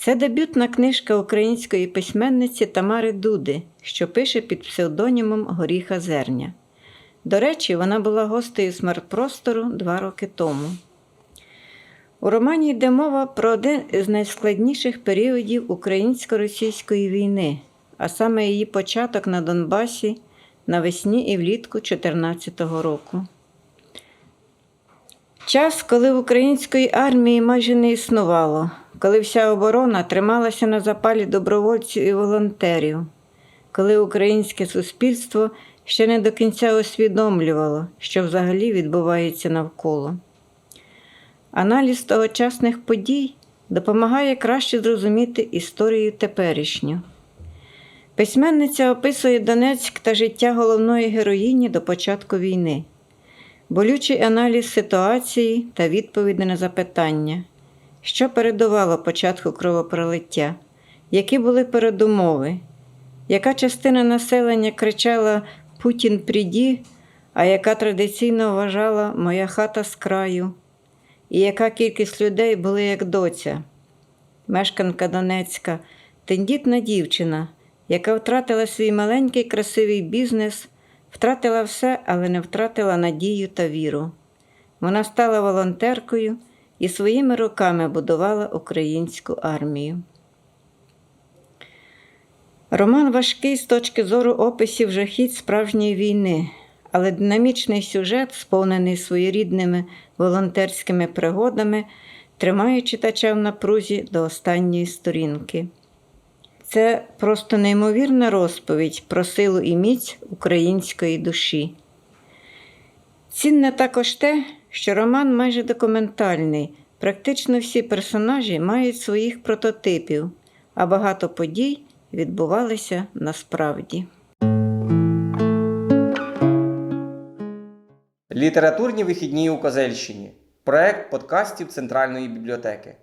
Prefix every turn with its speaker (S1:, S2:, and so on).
S1: Це дебютна книжка української письменниці Тамари Дуди, що пише під псевдонімом Горіха Зерня. До речі, вона була гостею смертпростору два роки тому. У романі йде мова про один із найскладніших періодів українсько-російської війни, а саме її початок на Донбасі навесні і влітку 2014 року. Час, коли в української армії майже не існувало, коли вся оборона трималася на запалі добровольців і волонтерів, коли українське суспільство ще не до кінця усвідомлювало, що взагалі відбувається навколо. Аналіз тогочасних подій допомагає краще зрозуміти історію теперішню. Письменниця описує Донецьк та життя головної героїні до початку війни болючий аналіз ситуації та відповіді на запитання, що передувало початку кровопролиття, які були передумови, яка частина населення кричала Путін приді, а яка традиційно вважала Моя хата з краю, і яка кількість людей були як доця, мешканка Донецька, тендітна дівчина, яка втратила свій маленький красивий бізнес. Втратила все, але не втратила надію та віру. Вона стала волонтеркою і своїми руками будувала українську армію. Роман важкий з точки зору описів жахіть справжньої війни, але динамічний сюжет, сповнений своєрідними волонтерськими пригодами, тримає читача в напрузі до останньої сторінки. Це просто неймовірна розповідь про силу і міць української душі. Цінне також те, що роман майже документальний, практично всі персонажі мають своїх прототипів, а багато подій відбувалися насправді.
S2: Літературні вихідні у Козельщині. Проект подкастів Центральної бібліотеки.